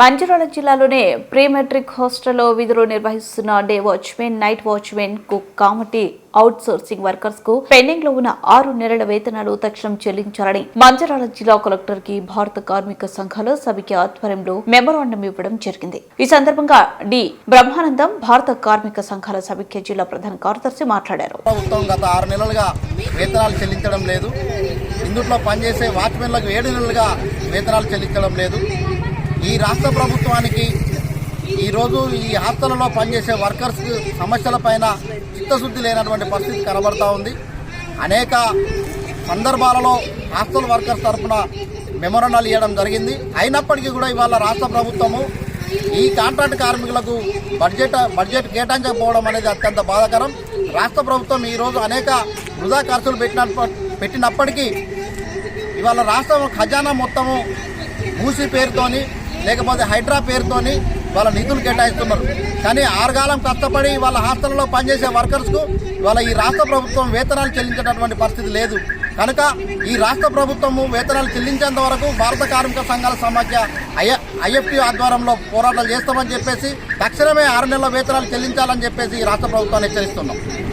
మంచిర్యాల జిల్లాలోనే pre matric హాస్టల్లో విధులు నిర్వహిస్తున్న day watchman night watchman cook కామటి outsourcing వర్కర్స్కు పెండింగ్లో ఉన్న ఆరు నెలల వేతనాలు తక్షణం చెల్లించాలని మంచిర్యాల జిల్లా కలెక్టర్కి భారత కార్మిక సంఘాల సమితి ఆధ్వర్యంలో మెమోరాండం ఇవ్వడం జరిగింది. ఈ సందర్భంగా డి. బ్రహ్మానందం భారత కార్మిక సంఘాల సమిఖ్య జిల్లా ప్రధాన కార్యదర్శి మాట్లాడారు. గత ఆరు నెలలుగా వేతనాలు చెల్లించడం లేదు. ఇందుట్లో పనిచేసే వాచ్మెన్లకు ఏడు నెలలుగా వేతనాలు చెల్లించడం లేదు. ఈ రాష్ట్ర ప్రభుత్వానికి ఈరోజు ఈ హాస్టళ్ళలో పనిచేసే వర్కర్స్ సమస్యలపైన చిత్తశుద్ధి లేనటువంటి పరిస్థితి కనబడతా ఉంది. అనేక సందర్భాలలో హాస్టల్ వర్కర్స్ తరఫున మెమోరండాలు ఇవ్వడం జరిగింది. అయినప్పటికీ కూడా ఇవాళ రాష్ట్ర ప్రభుత్వము ఈ కాంట్రాక్ట్ కార్మికులకు బడ్జెట్ బడ్జెట్ కేటాయించకపోవడం అనేది అత్యంత బాధాకరం. రాష్ట్ర ప్రభుత్వం ఈరోజు అనేక వృధా ఖర్చులు పెట్టిన పెట్టినప్పటికీ ఇవాళ రాష్ట్రం ఖజానా మొత్తము మూసి పేరుతోని లేకపోతే హైడ్రా పేరుతోని వాళ్ళ నిధులు కేటాయిస్తున్నారు. కానీ ఆరుగాలం కష్టపడి వాళ్ళ హాస్టల్లో పనిచేసే వర్కర్స్కు వాళ్ళ ఈ రాష్ట్ర ప్రభుత్వం వేతనాలు చెల్లించేటటువంటి పరిస్థితి లేదు. కనుక ఈ రాష్ట్ర ప్రభుత్వము వేతనాలు చెల్లించేంత వరకు భారత కార్మిక సంఘాల సమాఖ్య ఐ ఐఎఫ్టీ ఆధ్వర్యంలో పోరాటాలు చేస్తామని చెప్పేసి తక్షణమే ఆరు నెలల వేతనాలు చెల్లించాలని చెప్పేసి ఈ రాష్ట్ర ప్రభుత్వాన్ని హెచ్చరిస్తున్నాం.